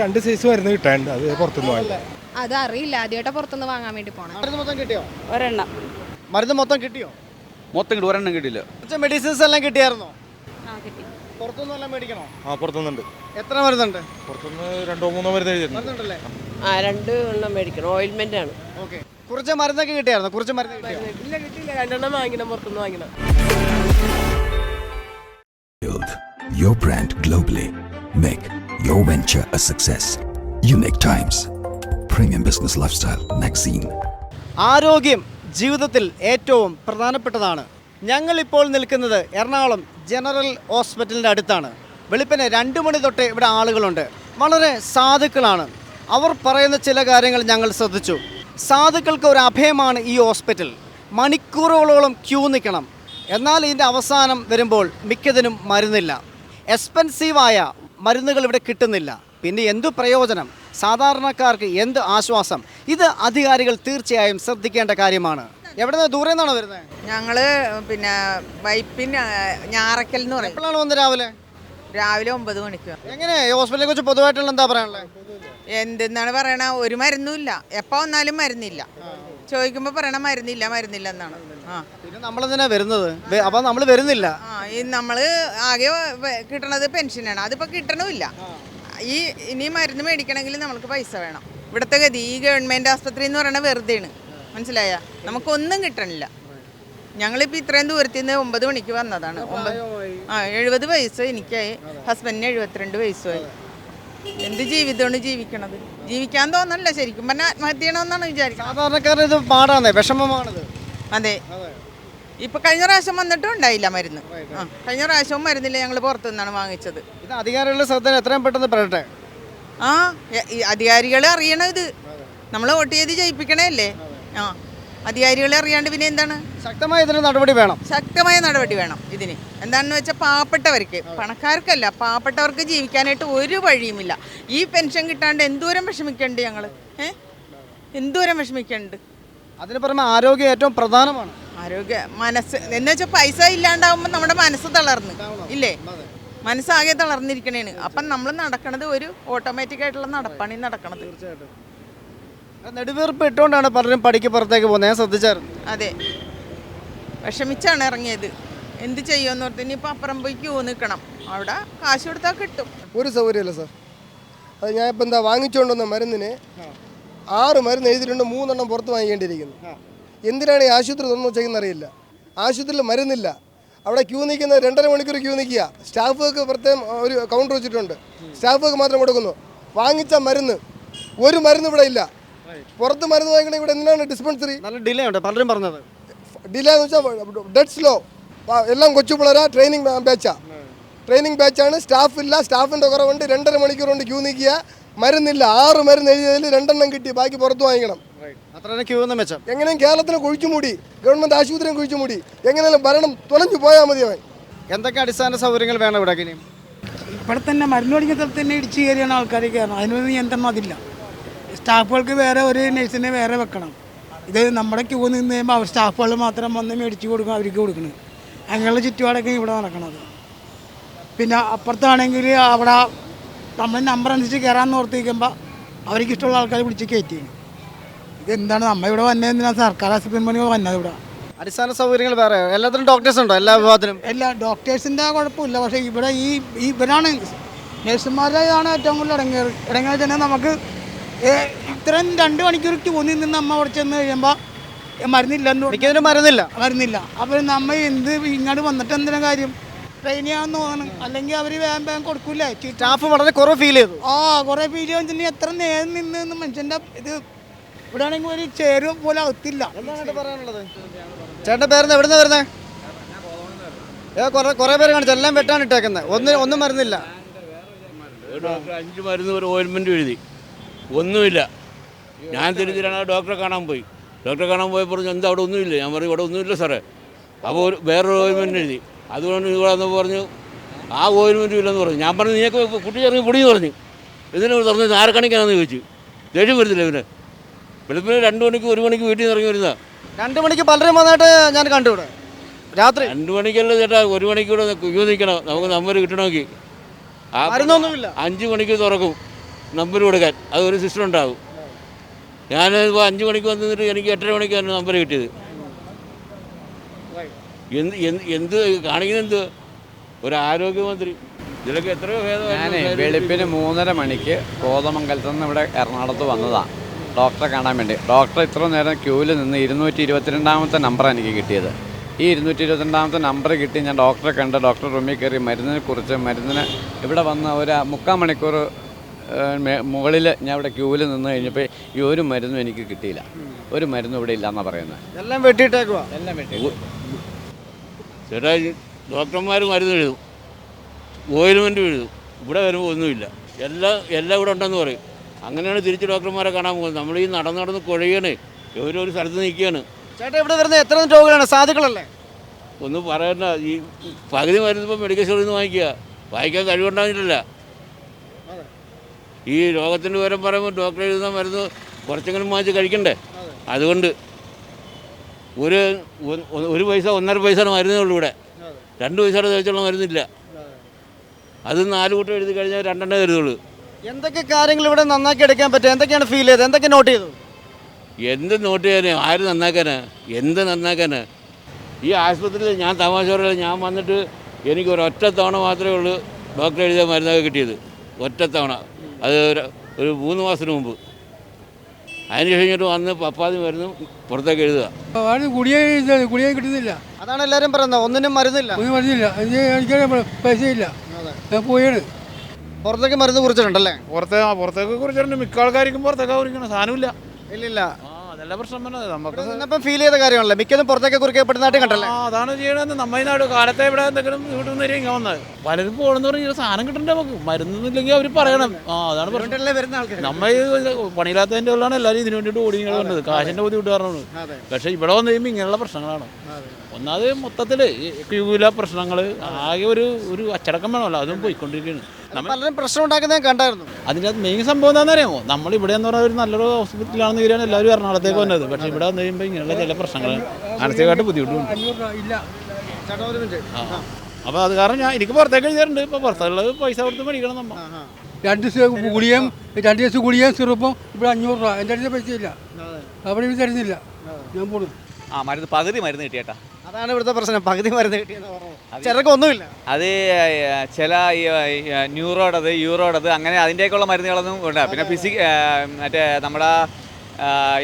രണ്ട് സൈസ് മരുന്ന് കിട്ടാനുണ്ട്. അത് പുറത്തുനിന്ന് വാങ്ങി. അത് അറിയില്ല ആദ്യമായിട്ട് പുറത്തുനിന്ന് വാങ്ങാൻ വേണ്ടി പോണം. മരുന്ന് മൊത്തം കിട്ടിയോ? ഒരെണ്ണം. മരുന്ന് മൊത്തം കിട്ടിയോ? മൊത്തം കിട്ടും. ഒരെണ്ണം കിട്ടില്ല കുറച്ച് മെഡിസിൻസ് എല്ലാം കിട്ടിയായിരുന്നോ? ആ കിട്ടി. പുറത്തുനിന്ന് എല്ലാം മേടിക്കണോ? ആ പുറത്തുനിന്നുണ്ട്. എത്ര മരുന്നുണ്ട്? പുറത്തുനിന്ന് രണ്ടോ മൂന്നോ മരുന്ന് എഴുതിയിട്ടുണ്ട്. മരുന്നുണ്ടല്ലേ? ആ രണ്ട് എണ്ണം മേടിക്കണം. ഓയിൽമെന്റ് ആണ്. ഓക്കെ. കുറച്ച് മരുന്നൊക്കെ കിട്ടിയായിരുന്നു? കുറച്ച് മരുന്ന് ഇല്ല കിട്ടിയില്ല. രണ്ടെണ്ണം വാങ്ങിക്കണം. പുറത്തുനിന്ന് വാങ്ങിക്കണം. Build your brand globally. Make your venture a success. Unique Times. Premium Business Lifestyle Magazine. ആരോഗ്യം ജീവിതത്തിൽ ഏറ്റവും പ്രധാനപ്പെട്ടതാണ്. ഞങ്ങളിപ്പോൾ നിൽക്കുന്നത് എറണാകുളം ജനറൽ ഹോസ്പിറ്റലിന്റെ അടുത്താണ്. വെളുപ്പിന് രണ്ട് മണി തൊട്ട് ഇവിടെ ആളുകളുണ്ട്. വളരെ സാധുക്കളാണ്. അവർ പറയുന്ന ചില കാര്യങ്ങൾ ഞങ്ങൾ ശ്രദ്ധിച്ചു. സാധുക്കൾക്ക് ഒരു അഭയമാണ് ഈ ഹോസ്പിറ്റൽ. മണിക്കൂറുകളോളം ക്യൂ നിൽക്കണം. എന്നാൽ ഇതിന്റെ അവസാനം വരുമ്പോൾ മിക്കതിനും മരുന്നില്ല. എക്സ്പെൻസീവായ മരുന്നുകൾ ഇവിടെ കിട്ടുന്നില്ല. പിന്നെ എന്തു പ്രയോജനം? സാധാരണക്കാർക്ക് എന്ത് ആശ്വാസം? ഇത് അധികാരികൾ തീർച്ചയായും ശ്രദ്ധിക്കേണ്ട കാര്യമാണ്. എവിടെ നിന്ന് ദൂരെ നിന്നാണോ വരുന്നത് ഞങ്ങൾ പിന്നെ വൈപ്പിൻ ഞാറക്കൽ എന്ന് പറയും. എപ്പോഴാണ് വന്നത് രാവിലെ? രാവിലെ ഒമ്പത് മണിക്ക് എങ്ങനെ? ഹോസ്പിറ്റലിനെ കുറിച്ച് പൊതുവായിട്ടുള്ള എന്താ പറയാനുള്ളത്? എന്തെന്നാണ് പറയണ? ഒരു മരുന്നുമില്ല. എപ്പോ വന്നാലും മരുന്നില്ല. ചോദിക്കുമ്പോ പറയണ മരുന്നില്ല മരുന്നില്ല എന്നാണ്. ആ. പിന്നെ നമ്മളെന്തിനാ വരുന്നത്? വെ- അപ്പൊ നമ്മൾ വരുന്നില്ല. ആ ഈ നമ്മൾ ആകെ വ- കിട്ടണത് പെൻഷനാണ് അതിപ്പോ കിട്ടണമില്ല. ഈ ഇനി മരുന്ന് മേടിക്കണമെങ്കിൽ നമുക്ക് പൈസ വേണം. ഇവിടുത്തെ ഗതി ഈ ഗവൺമെന്റ് ആസ്പത്രി എന്ന് പറയുന്നത് വെറുതെയാണ്. മനസ്സിലായ? നമുക്കൊന്നും കിട്ടണില്ല. ഞങ്ങളിപ്പോൾ ഇത്രയും ദൂരത്തിൽ നിന്ന് ഒമ്പത് മണിക്ക് വന്നതാണ്. ഒമ്പത് ആ എഴുപത് വയസ്സ് എനിക്കായി. ഹസ്ബൻഡിന് എഴുപത്തിരണ്ട് വയസ്സുമായി. എന്ത് ജീവിതമാണ് ജീവിക്കണത്? ജീവിക്കാൻ തോന്നണില്ല ശരിക്കും. പറഞ്ഞാൽ ആത്മഹത്യ ചെയ്യണമെന്നാണ് വിചാരിക്കുന്നത് സാധാരണക്കാരന് ഇത് പാടാണ് വിഷമമാണിത്. അതെ. ഇപ്പൊ കഴിഞ്ഞ പ്രാവശ്യം വന്നിട്ടും ഉണ്ടായില്ല മരുന്ന്. ആ കഴിഞ്ഞ പ്രാവശ്യവും മരുന്നില്ല ഞങ്ങൾ പുറത്തു നിന്നാണ് വാങ്ങിച്ചത്. ഇത് അധികാരികളുടെ ശ്രദ്ധ എത്രയും പെട്ടെന്ന് പെടട്ടെ. ആ ഈ അധികാരികളെ അറിയണം ഇത് നമ്മൾ വോട്ട് ചെയ്ത് ജയിപ്പിക്കണേ ആ. അധികാരികളെ അറിയാണ്ട് പിന്നെ എന്താണ്? ശക്തമായ ഇതിന് നടപടി വേണം. ശക്തമായ നടപടി വേണം ഇതിന്. എന്താണെന്ന് വെച്ചാൽ പാവപ്പെട്ടവർക്ക് പണക്കാർക്കല്ല പാവപ്പെട്ടവർക്ക് ജീവിക്കാനായിട്ട് ഒരു വഴിയുമില്ല. ഈ പെൻഷൻ കിട്ടാണ്ട് എന്തോരം വിഷമിക്കണ്ട് ഞങ്ങൾ ഏഹ് എന്തോരം വിഷമിക്കണ്ട്? അതിന് പുറമെ ആരോഗ്യം ഏറ്റവും പ്രധാനമാണ്. ആരോഗ്യ മനസ്സ് എന്ന് വെച്ചാൽ പൈസ ഇല്ലാണ്ടാവുമ്പോൾ നമ്മുടെ മനസ്സ് തളർന്ന്. ഇല്ലേ? മനസ്സാകെ തളർന്നിരിക്കണേണ്. അപ്പം നമ്മൾ നടക്കണത് ഒരു ഓട്ടോമാറ്റിക് ആയിട്ടുള്ള നടപ്പാണ് ഈ നടക്കണത്. നെടുവീർപ്പ് ഇട്ടുകൊണ്ടാണ് പലരും പടിക്ക് പുറത്തേക്ക് പോകുന്നത്. ഞാൻ ശ്രദ്ധിച്ചായിരുന്നു. അതെ. വിഷമിച്ചാണ് ഇറങ്ങിയത്. എന്ത് ചെയ്യുമെന്ന് ഓർത്ത് ഇനിയിപ്പോൾ അപ്പുറം പോയി ക്യൂ നിൽക്കണം. അവിടെ കാശ് കൊടുത്താൽ കിട്ടും. ഒരു സൗകര്യമില്ല സാർ. അത് ഞാൻ ഇപ്പം എന്താ വാങ്ങിച്ചുകൊണ്ടുവന്ന മരുന്നിന് ആറ് മരുന്ന് എഴുതിയിട്ടുണ്ട് മൂന്നെണ്ണം പുറത്ത് വാങ്ങിക്കേണ്ടിയിരിക്കുന്നു. എന്തിനാണ് ഈ ആശുപത്രി തുറന്നു വെച്ചേക്കുന്ന അറിയില്ല. ആശുപത്രിയിൽ മരുന്നില്ല. അവിടെ ക്യൂ നിൽക്കുന്ന രണ്ടര മണിക്കൂർ ക്യൂ നിൽക്കുക. സ്റ്റാഫുകൾക്ക് പ്രത്യേകം ഒരു കൗണ്ടർ വെച്ചിട്ടുണ്ട്. സ്റ്റാഫുകൾക്ക് മാത്രം കൊടുക്കുന്നു. വാങ്ങിച്ച മരുന്ന് ഒരു മരുന്ന് ഇവിടെ ഇല്ല. പുറത്ത് മരുന്ന് വാങ്ങിക്കണേ ഇവിടെ എന്തിനാണ് ഡിസ്പെൻസറി നല്ല ഡിലേ ഉണ്ട് പലരും പറഞ്ഞത്. ഡിലേ എന്ന് വെച്ചാൽ ഡെഡ് സ്ലോ എല്ലാം കൊച്ചു പിള്ളേരാ ട്രെയിനിങ് ബാച്ചാ ട്രെയിനിങ് ബാച്ചാണ് സ്റ്റാഫ് ഇല്ല സ്റ്റാഫിന്റെ കുറവുണ്ട് രണ്ടര മണിക്കൂർ കൊണ്ട് ക്യൂ നിൽക്കുക മരുന്നില്ല. ആറ് മരുന്ന് എഴുതിയതിൽ രണ്ടെണ്ണം കിട്ടി ബാക്കി പുറത്ത് വാങ്ങിക്കണം. എങ്ങനെയും കേരളത്തിന് കുഴിച്ചു മൂടി ഗവൺമെന്റ് ആശുപത്രിയും കുഴിച്ചു മൂടി എങ്ങനെയും ഭരണം തുലഞ്ഞു പോയാൽ മതി അവൻ. എന്തൊക്കെ അടിസ്ഥാന സൗകര്യങ്ങൾ വേണം ഇവിടെ ഇവിടെ തന്നെ മരുന്ന് മേടിക്കുന്ന സ്ഥലത്ത് തന്നെ ഇടിച്ചു കയറിയാണ് ആൾക്കാരെ കയറണം അതിനൊന്നും നിയന്ത്രണം അതില്ല. സ്റ്റാഫുകൾക്ക് വേറെ ഒരു നഴ്സിനെ വേറെ വെക്കണം. ഇത് നമ്മുടെ ക്യൂ നിന്ന് കഴിയുമ്പോൾ അവർ സ്റ്റാഫുകൾ മാത്രം വന്ന് മേടിച്ച് കൊടുക്കും അവർക്ക് കൊടുക്കണം അങ്ങനെയുള്ള ചുറ്റുപാടൊക്കെ ഇവിടെ നടക്കണത്. പിന്നെ അപ്പുറത്താണെങ്കിൽ അവിടെ നമ്മൾ നമ്പർ അനുസരിച്ച് കയറാമെന്ന് ഓർത്തിരിക്കുമ്പോൾ അവർക്ക് ഇഷ്ടമുള്ള ആൾക്കാരെ വിളിച്ച് കയറ്റി. ഇതെന്താണ്? നമ്മൾ ഇവിടെ വന്നതെന്തിനാണ് സർക്കാർ ആശുപത്രി പണി വന്നത് ഇവിടെ. അടിസ്ഥാന സൗകര്യങ്ങൾ വേറെ. എല്ലാത്തിനും ഡോക്ടേഴ്സ് ഉണ്ടോ? എല്ലാ വിഭാഗത്തിനും എല്ലാ ഡോക്ടേഴ്സിന്റെ കുഴപ്പമില്ല. പക്ഷേ ഇവിടെ ഈ ഇവരാണ്. ഇവരാണ് ഇതാണ് ഏറ്റവും കൂടുതൽ ഇടങ്ങേറി. ഇടങ്ങേറി തന്നെ നമുക്ക് ഇത്രയും രണ്ട് മണിക്കൂർക്ക് ഒന്നിൽ നിന്ന് അമ്മ അവിടെ ചെന്ന് കഴിയുമ്പോൾ മരുന്നില്ല എന്ന് മിക്കതിനും മരുന്നില്ല. മരുന്നില്ല. അപ്പോൾ നമ്മ എന്ത് ഇങ്ങോട്ട് വന്നിട്ട് എന്തിനാ കാര്യം? ട്രെയിനിയാന്ന് തോന്നുന്നു അല്ലെങ്കിൽ അവർ വേഗം വേഗം കൊടുക്കൂലേ സ്റ്റാഫ് വളരെ കുറവ് ഫീൽ ചെയ്തു. ആ കുറേ ഫീൽ വെച്ചിട്ടുണ്ടെങ്കിൽ എത്ര നേരം നിന്ന് മനുഷ്യന്റെ മനുഷ്യന്റെ ഇത് ഇവിടെ ആണെങ്കിൽ ഒരു ചേരു പോലെ അകത്തില്ല. ചേട്ടന്റെ പേരെന്ന് എവിടുന്ന് വരുന്നത് ഏ കൊറേ കുറേ പേര് കാണിച്ചു. എല്ലാം വെട്ടാണ് ഇട്ടേക്കുന്നത് ഒന്ന് ഒന്നും മരുന്നില്ല. ഡോക്ടർ അഞ്ച് മരുന്ന് ഒരു ഓയിൽമെന്റ് എഴുതി. ഒന്നുമില്ല. ഞാൻ തിരിച്ചിട്ടാണ് ഡോക്ടറെ കാണാൻ പോയി. ഡോക്ടറെ കാണാൻ പോയി പറഞ്ഞു എന്താ അവിടെ ഒന്നുമില്ല? ഞാൻ പറഞ്ഞു ഇവിടെ ഒന്നുമില്ല സാറേ. അപ്പോൾ ഒരു വേറൊരു ഓയിൻമെന്റ് എഴുതി. അതുകൊണ്ട് ഇവിടെ പറഞ്ഞു ആ ഓയിൻമെന്റും ഇല്ലെന്ന് പറഞ്ഞു. ഞാൻ പറഞ്ഞു നീയൊക്കെ കുട്ടി ഇറങ്ങി കുടിയെന്ന് പറഞ്ഞു. ഇതിന് തുറന്ന് ആരെ കണിക്കാണെന്ന് ചോദിച്ചു? ദേഷ്യം വരുന്നില്ല ഇവന്. വെളുപ്പിന് രണ്ട് മണിക്ക് ഒരു മണിക്ക് വീട്ടിൽ നിന്ന് ഇറങ്ങി വരുന്നതാ. രണ്ട് മണിക്ക് പലരും വന്നിട്ട് ഞാൻ കണ്ടു ഇവിടെ. രാത്രി. രണ്ട് മണിക്കല്ല ചേട്ടാ ഒരു മണിക്കൂടെ ക്യൂ നിൽക്കണം നമുക്ക് നമ്പർ കിട്ടണമെങ്കിൽ. ആ അഞ്ച് മണിക്ക് തുറക്കും. നമ്പർ കൊടുക്കാൻ. അതൊരു ഒരു സിസ്റ്റം ഉണ്ടാകും ഞാൻ ഇപ്പോൾ അഞ്ച് മണിക്ക് വന്നിട്ട് എനിക്ക് എട്ടര മണിക്കാണ് നമ്പർ കിട്ടിയത്. എന്ത് എന്ത് എന്ത് കാണിക്കുന്നത് എന്ത് ഒരു ആരോഗ്യമന്ത്രി. ഇതിലൊക്കെ എത്രയോ ഞാൻ വെളുപ്പിന് മൂന്നര മണിക്ക് കോതമംഗലത്ത് നിന്ന് ഇവിടെ എറണാകുളത്ത് വന്നതാണ് ഡോക്ടറെ കാണാൻ വേണ്ടി. ഡോക്ടർ ഇത്ര നേരം ക്യൂവിൽ നിന്ന് ഇരുന്നൂറ്റി ഇരുപത്തിരണ്ടാമത്തെ നമ്പറാണ് എനിക്ക് കിട്ടിയത്. ഈ ഇരുന്നൂറ്റി ഇരുപത്തിരണ്ടാമത്തെ നമ്പർ കിട്ടി ഞാൻ ഡോക്ടറെ കണ്ട് ഡോക്ടർ റൂമിൽ കയറി മരുന്നിനെ കുറിച്ച് മരുന്നിന് ഇവിടെ വന്ന് ഒരു മുക്കാൽ മണിക്കൂർ മുകളിൽ ഞാൻ ഇവിടെ ക്യൂവിൽ നിന്ന് കഴിഞ്ഞപ്പോൾ ഈ ഒരു മരുന്നും എനിക്ക് കിട്ടിയില്ല. ഒരു മരുന്നും ഇവിടെ ഇല്ല എന്നാണ് പറയുന്നത് എല്ലാം വെട്ടിയിട്ടേക്കുവാ. എല്ലാം വെട്ടി. ചേട്ടാ ഡോക്ടർമാർ മരുന്ന് എഴുതും. ഓയിൽമെന്റ് എഴുതും. ഇവിടെ വരുമ്പോൾ ഒന്നുമില്ല. എല്ലാം എല്ലാം ഇവിടെ ഉണ്ടെന്ന് പറയും. അങ്ങനെയാണ് തിരിച്ച് ഡോക്ടർമാരെ കാണാൻ പോകുന്നത്. നമ്മൾ ഈ നടന്ന് നടന്ന് കുഴയാണ്. ഓരോരോ സ്ഥലത്ത് നിൽക്കുകയാണ്. ചേട്ടാ ഇവിടെ വരുന്ന എത്ര രോഗികളാണ്? സാധുക്കളല്ലേ? ഒന്ന് പറയണ്ട. ഈ പകുതി മരുന്ന് ഇപ്പോൾ മെഡിക്കൽ സ്റ്റോറിൽ നിന്ന് വാങ്ങിക്കുക. വായിക്കാൻ കഴിവുണ്ടാകില്ല ഈ രോഗത്തിന്റെ വിവരം പറയുമ്പോൾ ഡോക്ടർ എഴുതുന്ന മരുന്ന് കുറച്ചെങ്കിലും വാങ്ങിച്ച് കഴിക്കണ്ടേ? അതുകൊണ്ട് ഒരു ഒരു പൈസ ഒന്നര പൈസ മരുന്നേ ഉള്ളൂ ഇവിടെ. രണ്ട് പൈസയുടെ തേച്ചുള്ള മരുന്നില്ല. അത് നാല് കൂട്ടം എഴുതി കഴിഞ്ഞാൽ രണ്ടെണ്ണേ കരുതുള്ളൂ എന്തൊക്കെ കാര്യങ്ങൾ ഇവിടെ നന്നാക്കി എടുക്കാൻ പറ്റും? എന്തൊക്കെയാണ് ഫീൽ ചെയ്തത്? എന്തൊക്കെ നോട്ട് ചെയ്തു എന്ത് നോട്ട് ചെയ്യാനാ? ആര് നന്നാക്കാനാ? എന്ത് നന്നാക്കാനാ? ഈ ആശുപത്രിയിൽ ഞാൻ തമാശ പറയില്ല. ഞാൻ വന്നിട്ട് എനിക്ക് ഒരൊറ്റ തവണ മാത്രമേ ഉള്ളൂ ഡോക്ടർ എഴുതിയ മരുന്നൊക്കെ കിട്ടിയത്. ഒറ്റ തവണ. അത് ഒരു- ഒരു മൂന്ന് മാസത്തിന് മുമ്പ്. അതിന് കഴിഞ്ഞിട്ട് വന്ന് പപ്പാതി മരുന്ന് പുറത്തേക്ക് എഴുതുക. ഗുളിക ഗുളിക കിട്ടുന്നില്ല. അതാണ് എല്ലാവരും പറയുന്നത്. ഒന്നിനും മരുന്നില്ല. ഒന്നും മരുന്നില്ല. പൈസയില്ല. ഞാൻ പോയാണ്. പുറത്തേക്ക് മരുന്ന് കുറിച്ചിട്ടുണ്ടല്ലേ? പുറത്തേ പുറത്തേക്ക് കുറിച്ചിട്ടുണ്ട്. മിക്ക ആൾക്കാർക്കും പുറത്തേക്ക് കുറിക്കണം സാധനമില്ല. ഇല്ലില്ല. അതല്ല പ്രശ്നം പറഞ്ഞത് നമുക്ക് ഇന്നിപ്പം ഫീൽ ചെയ്ത കാര്യമാണല്ലോ. മിക്കതും പുറത്തേക്ക് കുറിക്കപ്പെടുന്നതായിട്ട് കണ്ടല്ലേ? ആ അതാണ് ചെയ്യണമെന്ന് നമ്മുടെ നാട് കാലത്തെ ഇവിടെ എന്തെങ്കിലും നിന്ന് ഇങ്ങനെ വന്നത്. പലരും പോകണമെന്ന് പറഞ്ഞാൽ സാധനം കിട്ടണ്ടേ നമുക്ക്? മരുന്നില്ലെങ്കിൽ അവർ പറയണം. ആ അതാണ് പ്രശ്നം. വരുന്ന ആൾക്കാർ നമ്മ ഈ പണിയില്ലാത്തതിന്റെ ഉള്ളതാണ് എല്ലാവരും ഇതിനു വേണ്ടിയിട്ട് ഓടി ഇങ്ങനെ വന്നത്. കാശിന്റെ ബുദ്ധിമുട്ട് കാരണമാണ്. അതെ. പക്ഷേ ഇവിടെ വന്നു കഴിയുമ്പോൾ ഇങ്ങനെയുള്ള പ്രശ്നങ്ങളാണ്. ഒന്നാമത് മൊത്തത്തിൽ ക്യൂല പ്രശ്നങ്ങൾ ആകെ ഒരു ഒരു അച്ചടക്കം വേണമല്ലോ. അതും പോയിക്കൊണ്ടിരിക്കുകയാണ്. പലരും പ്രശ്നം ഉണ്ടാക്കുന്നത് ഞാൻ കണ്ടായിരുന്നു. അതിന്റെ അത് മെയിൻ സംഭവം എന്താണെന്ന് അറിയാമോ നമ്മൾ ഇവിടെ എന്ന് പറഞ്ഞാൽ ഒരു നല്ലൊരു ഹോസ്പിറ്റലാണെന്ന് കഴിയാണ് എല്ലാവരും എറണാകുളത്തേക്ക് വന്നത്. പക്ഷേ ഇവിടെ വന്നു കഴിയുമ്പോൾ ഇങ്ങനെയുള്ള ചില പ്രശ്നങ്ങൾ മാനസികമായിട്ട് ബുദ്ധിമുട്ടുണ്ട്. ആ അപ്പോൾ അത് കാരണം ഞാൻ എനിക്ക് പുറത്തേക്ക് എഴുതിയിട്ടുണ്ട്. ഇപ്പോൾ പുറത്തുള്ളത് പൈസ കൊടുത്ത് മേടിക്കണം നമ്മൾ രണ്ട് ദിവസം ഗുളിയും രണ്ട് ദിവസം ഗുളിയും സിറപ്പും ഇവിടെ അഞ്ഞൂറ് രൂപ. എന്റെ അടുത്ത് പൈസ ഇല്ല. അവിടെ തരുന്നില്ല. ഞാൻ പോണു. ആ മരുന്ന് പകുതി മരുന്ന് കിട്ടിയേട്ടാ. അതാണ് ഇവിടുത്തെ പ്രശ്നം. പകുതി മരുന്ന് കിട്ടിയെന്ന് പറഞ്ഞു ചിലർക്ക് ഒന്നുമില്ല. അത് ചില ന്യൂറോടത് യൂറോടത് അങ്ങനെ അതിന്റെയൊക്കെയുള്ള മരുന്നുകളൊന്നും ഉണ്ട് പിന്നെ ഫിസിക് മറ്റേ നമ്മുടെ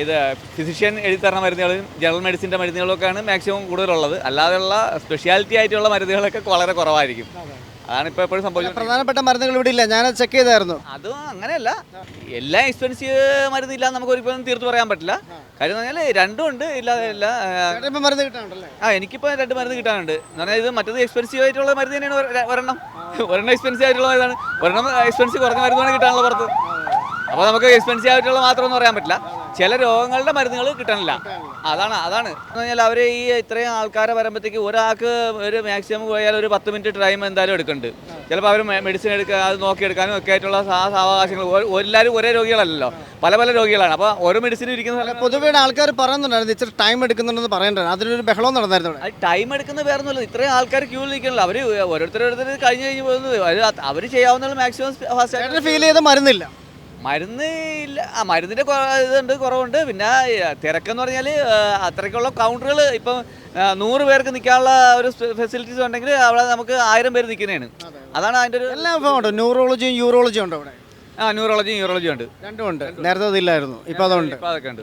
ഇത് ഫിസിഷ്യൻ എഴുതി തരുന്ന മരുന്നുകളും ജനറൽ മെഡിസിന്റെ മരുന്നുകളൊക്കെയാണ് മാക്സിമം കൂടുതലുള്ളത്. അല്ലാതെയുള്ള സ്പെഷ്യാലിറ്റി ആയിട്ടുള്ള മരുന്നുകളൊക്കെ വളരെ കുറവായിരിക്കും. അതാണ് ഇപ്പോൾ എപ്പോഴും സംഭവിച്ചത് പ്രധാനപ്പെട്ട മരുന്നുകൾ ഇവിടെ ഇല്ല. ഞാൻ ചെക്ക് ചെയ്തായിരുന്നു. അതും അങ്ങനെയല്ല. എല്ലാ എക്സ്പെൻസീവ് മരുന്നില്ല നമുക്ക് ഒരിക്കലും തീർത്ത് പറയാൻ പറ്റില്ല. കാര്യം എന്ന് പറഞ്ഞാൽ രണ്ടും ഉണ്ട്. ഇല്ലാതെ മരുന്ന് കിട്ടാനുണ്ടല്ലേ? ആ എനിക്കിപ്പോൾ രണ്ട് മരുന്ന് കിട്ടാനുണ്ട്. എന്ന് പറഞ്ഞാൽ ഇത് മറ്റത് എക്സ്പെൻസീവ് ആയിട്ടുള്ള മരുന്ന് തന്നെയാണ് ഒരെ- ഒരെണ്ണം ഒരെണ്ണം എക്സ്പെൻസീവ് ആയിട്ടുള്ള മരുന്നാണ്. ഒരെണ്ണം എക്സ്പെൻസീവ് കുറഞ്ഞ മരുന്നാണ് കിട്ടാനുള്ള പുറത്ത്. അപ്പോൾ നമുക്ക് എക്സ്പെൻസീവ് ആയിട്ടുള്ള മാത്രമൊന്നും പറയാൻ പറ്റില്ല. ചില രോഗങ്ങളുടെ മരുന്നുകൾ കിട്ടണില്ല അതാണ് അതാണ്. എന്ന് പറഞ്ഞാൽ അവർ ഈ ഇത്രയും ആൾക്കാരെ വരുമ്പോഴത്തേക്ക് ഒരാൾക്ക് ഒരു മാക്സിമം പോയാൽ ഒരു പത്ത് മിനിറ്റ് ടൈം എന്തായാലും എടുക്കുന്നുണ്ട്. ചിലപ്പോൾ അവർ മെഡിസിൻ എടുക്കുക അത് നോക്കിയെടുക്കാനും ഒക്കെ ആയിട്ടുള്ള സാവകാശങ്ങൾ. എല്ലാവരും ഒരേ രോഗികളല്ലല്ലോ. പല പല രോഗികളാണ്. അപ്പോൾ ഓരോ മെഡിസിൻ ഇരിക്കുന്ന പൊതുവേ ആൾക്കാർ പറയുന്നുണ്ടായിരുന്നു ഇച്ചിരി ടൈം എടുക്കുന്നുണ്ടെന്ന് പറയണ്ടായിരുന്നു. അതിനൊരു ബഹളം നടന്നായിരുന്നു അത് ടൈം എടുക്കുന്ന വേറെ ഒന്നുമില്ല ഇത്രയും ആൾക്കാർ ക്യൂ നിൽക്കണല്ലോ. അവർ ഓരോരുത്തരോരുത്തർ കഴിഞ്ഞ് കഴിഞ്ഞ് പോകുന്നത്. അവർ അവർ ചെയ്യാവുന്ന മാക്സിമം ഫാസ്റ്റ് ഫീൽ ചെയ്ത മരുന്നില്ല. മരുന്ന് ഇല്ല. ആ മരുന്നിന്റെ ഇതുണ്ട് കുറവുണ്ട്. പിന്നെ തിരക്കെന്ന് പറഞ്ഞാൽ അത്രയ്ക്കുള്ള കൗണ്ടറുകൾ ഇപ്പം നൂറ് പേർക്ക് നിൽക്കാനുള്ള ഒരു ഫെസിലിറ്റീസ് ഉണ്ടെങ്കിൽ അവിടെ നമുക്ക് ആയിരം പേര് നിൽക്കുന്നതാണ് അതാണ് അതിന്റെ ഒരു എല്ലാ വിഭാഗം ഉണ്ട് ന്യൂറോളജിയും യൂറോളജിയും ഉണ്ട് അവിടെ? ആ ന്യൂറോളജിയും യൂറോളജിയും ഉണ്ട്. രണ്ടും ഉണ്ട്. നേരത്തെ അതില്ലായിരുന്നു. ഇപ്പം അതുണ്ട്. ഇപ്പം അതൊക്കെ ഉണ്ട്.